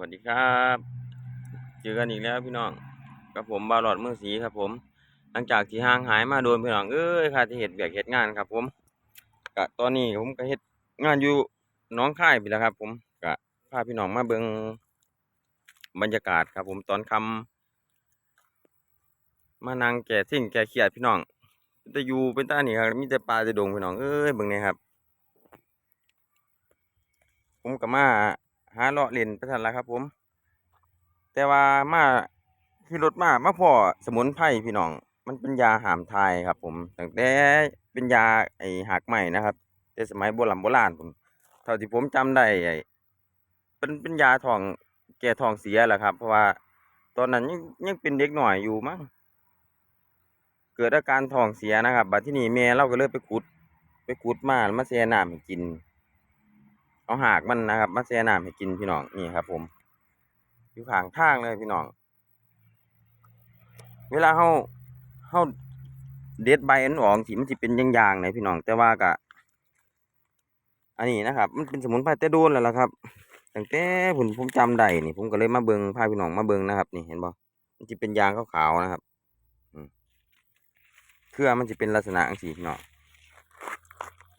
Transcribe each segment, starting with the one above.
วัสดีครับ เจอกันอีกแล้วพี่น้องกับผมบาลอดเมืองศรีครับผม หลังจากที่ห่างหายมาโดนพี่น้องเอ้ยค่ะที่เห็ดเบียกเห็ดงานครับ ผมกะตอนนี้ผมก็เห็ดงานอยู่น้องค่ายไปแล้วครับ ผมกะพาพี่น้องมาเบิงบรรยากาศครับ ผมตอนคำมานั่งแก่สิ่งแก่เขียดพี่น้องจะอยู่เป็นต้านี่ครับมีแต่ปลาจะดงพี่น้องเอ้ยเบิ่งนี่ครับ ผมก็มา หาเลาะเล่นไปทันล้วครับ ผม แต่ว่ามาขี่รถมามาพอสมุนไพรพี่น้อง มันเป็นยาหามทายครับ ผมตั้งแต่เป็นยาไอหักใหม่นะครับ แต่สมัยโบราณโบราณผมเท่าที่ผมจำได้ไอเป็นเป็นยาทองแก้ท้องเสียแหละครับ เพราะว่าตอนนั้นยังยังเป็นเด็กหน่อยอยู่มั้งเกิดอาการท้องเสียนะครับ บัดที่นี่แม่เราก็เลยไปขุด ไปขุดมามาแช่น้ำให้กิน เอาหากมันนะครับมาแช่น้ำให้กินพี่น้องนี่ครับ ผม อยู่ข้างทางเลยพี่น้อง เวลาเฮาเฮาเด็ดใบอันออกสิมันสิเป็นยางๆนะพี่น้อง แต่ว่าก็อันนี้นะครับ มันเป็นสมุนไพรแต่โดนแล้วล่ะครับตั้งแต่ผมผมจำได้นี่ ผมก็เลยมาเบิงพาพี่น้องมาเบิงนะครับ นี่เห็นบ่มันจะเป็นยางขาวๆนะครับเครือมันจะเป็นลักษณะจังซี่พี่น้อง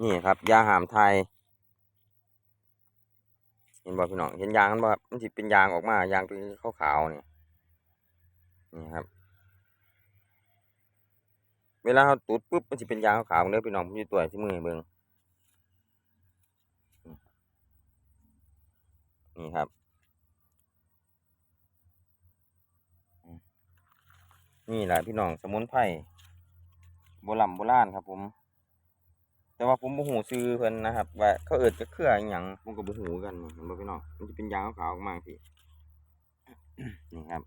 นี่ครับ ยาหามไทย เห็นบ่พี่น้องเห็นยางมันบ่ครับมันสิเป็นยางออกมายางเป็นขาวๆนี่นี่ครับ เวลาเราตูดปุ๊บมันสิเป็นยางขาวๆเด้อพี่น้องผมอยู่ตัวที่มือเบิ่งนี่ครับนี่แหละพี่น้องสมุนไพรโบราณโบราณครับผม แต่ว่าผมบ่ฮู้ชื่อเพิ่นนะครับว่าเขาเอิ้นจะเครืออิหยังผมก็บ่ฮู้คือกันนี่เห็นบ่พี่น้องมันจะเป็นยางขาวออกมาจังซี่นี่ครับ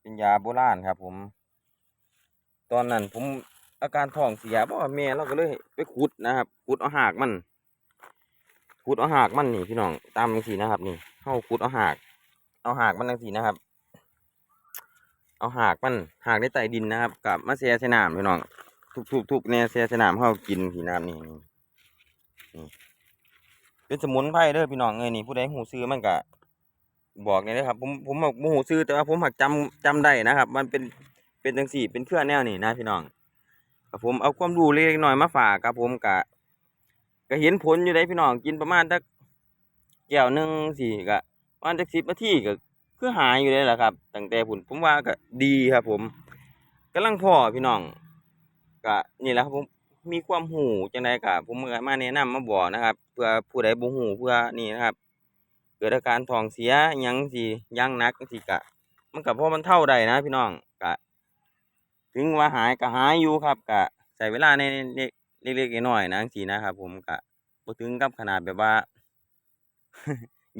เป็นยาโบราณครับ ผม ตอนนั้นผมอาการท้องเสียบ่แม่เราก็เลยไปขุดนะครับขุดเอาหากมันขุดเอาหากมันนี่พี่น้องตามจังซี่นะครับ นี่เฮาขุดเอาหาก เอาหากมันจังซี่นะครับ เอาหากมันหากในใต้ดินนะครับกับมาแช่ใส่น้ำพี่น้องทุกๆๆแน่แช่ใส่น้ำเฮากินพี่น้ำนี่นี่เป็นสมุนไพรเด้อพี่น้องเอ้ยนี่ผู้ใดหูซื้อมันก็บอกเลยนะครับ ผมผมบ่หูซื้อแต่ว่าผมหักจำจำได้นะครับ มันเป็นเป็นจังซี่เป็นเครื่อแนวนี้นะพี่น้องกับผมเอาความรู้เล็กๆน้อยมาฝากครับผมกะก็เห็นผลอยู่ได้พี่น้องกินประมาณสักแก้วหนึ่งสิก็ประมาณสัก10นาทีก็ คือหายอยู่เลยแหละครับตั้งแต่ผุนผมว่าก็ดีครับ ผมกำลังพอพี่น้องก็นี่แหละครับผมมีความหูจังไดก็ผมมาแนะนำมาบอกนะครับ เพื่อผู้ใดบ่ฮู้เพื่อนี่นะครับ เกิดอาการท้องเสียยังสิย่างนักจังซี่ก็มันก็พอมันเท่าได้นะ พี่น้องก็ถึงว่าหายก็หายอยู่ครับก็ใช้เวลาในเล็กๆน้อยๆนะจังซี่นะครับ ผมก็บ่ถึงกับขนาดแบบว่า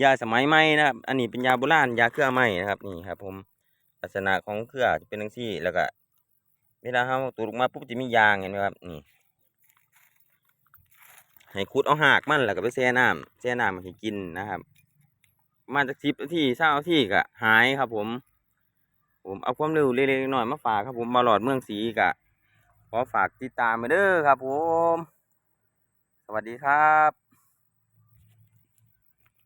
ยาสมัยใหม่นะครับ อันนี้เป็นยาโบราณยาเครือใหม่นะครับนี่ครับ ผมลักษณะของเครือจะเป็นจังซี่แล้วก็เวลาเราตูดออกมาปุ๊บจะมียางเห็นไหมครับนี่ให้ขุดเอาหากมันแล้วก็ไปแช่น้ำแช่น้ำให้กินนะครับ มาจากสิบนที่เช้าที่ก็หายครับ ผม ผมเอาความเรู้เล็กๆน้อยมาฝากครับ ผมมาหลอดเมืองศรีกะขอฝากติดตามไปเด้อครับ ผม สวัสดีครับ